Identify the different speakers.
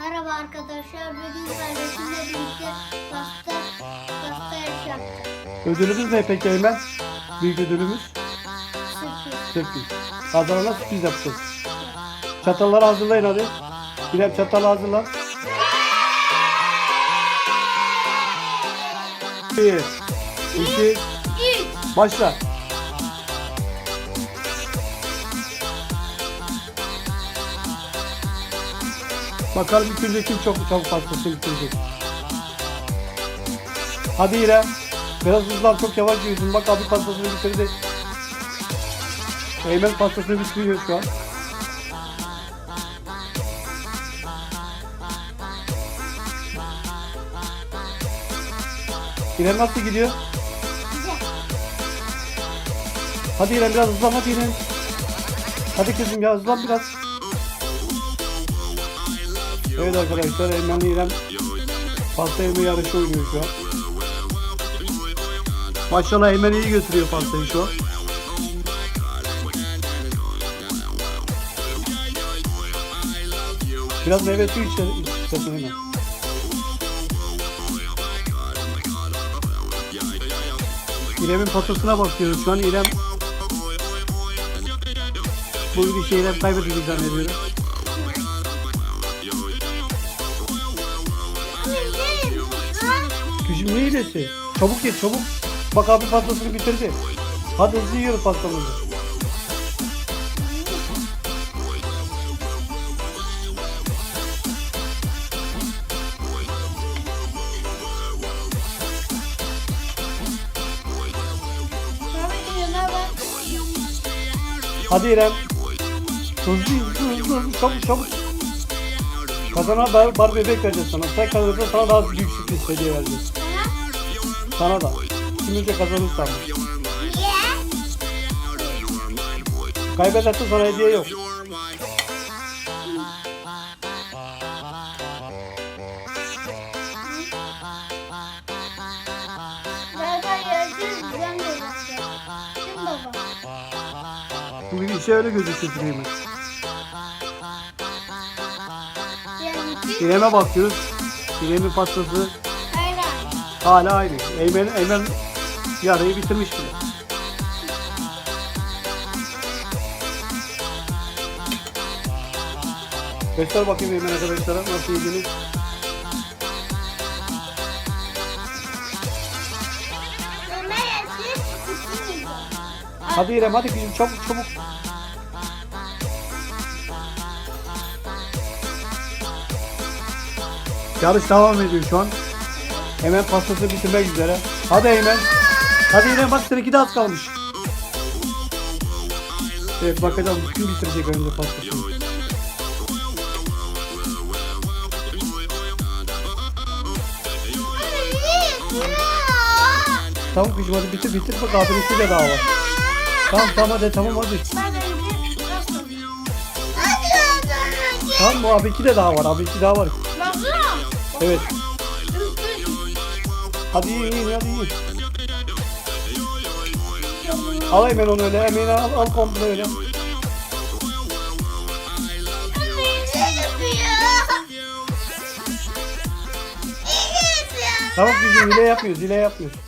Speaker 1: Merhaba arkadaşlar. Bugün kardeşimle birlikte pasta, pasta yaptık.
Speaker 2: Ödülümüz ne peki Eymen? Büyük ödülümüz
Speaker 1: Sürpriz.
Speaker 2: sürpriz. Kazanana sürpriz yapacağız. Çatalları hazırlayın hadi. İrem çatalı hazırla. Bir, iki,
Speaker 1: Üç.
Speaker 2: başla. Bakalım ilk önce kim çok çabuk pastasını bitirecek. Hadi İrem. Biraz hızlan çok yavaş yürüdün. Bak abi pastasını bitirdi. Eymen pastasını bitiriyor şu an. İrem nasıl gidiyor? Hadi İrem biraz hızlan hadi İrem. Hadi kızım ya hızlan biraz. Evet arkadaşlar Eymen'le İrem pasta yeme yarışı oynuyor şu an. Maşallah Eymen iyi götürüyor pastayı şu an. Biraz meyve suyu içe, içesin Eymen. İrem'in pastasına bakıyoruz şu an İrem bu şey İrem kaybedecek zannediyorum. Gücüm ne iyilesi? Çabuk ye çabuk. Bak abi pastasını bitirdi. Hadi hızlı yiyoruz pastamızı. Hadi İrem. Hızlı hızlı hızlı hızlı çabuk çabuk. Kazana bar, bar bebek vereceğiz sana. Sen kazanırsan sana daha büyük sürpriz hediye vereceğiz.
Speaker 1: Sana.
Speaker 2: Da. Önce kazanırsan. Kaybedersen sana hediye yok.
Speaker 1: Baba?
Speaker 2: Bugün işe öyle gözüküyor Süleyman. İrem'e bakıyoruz. İrem'in pastası. Hala aynı. Eymen, Eymen yarıyı bitirmiş bile. Göster bakayım Eymen arkadaşlara nasıl
Speaker 1: bitirmeyecek.
Speaker 2: Hadi İrem hadi kızım çabuk çabuk. Yarış devam ediyor şu an. Hemen pastası bitirmek üzere. Hadi Eymen. Hadi İrem bak seninki de az kalmış. Evet bakalım kim bitirecek önce pastasını. Tamam kızım hadi bitir bitir bak abinin de daha var. Tamam tamam hadi tamam hadi. Tamam bu abinki de daha var abinki daha var. Evet. Hadi yiyin yiyin hadi yiyin. Al hemen onu öyle hemen al, al komple öyle. Tamam bizim hile yapmıyoruz hile yapmıyoruz.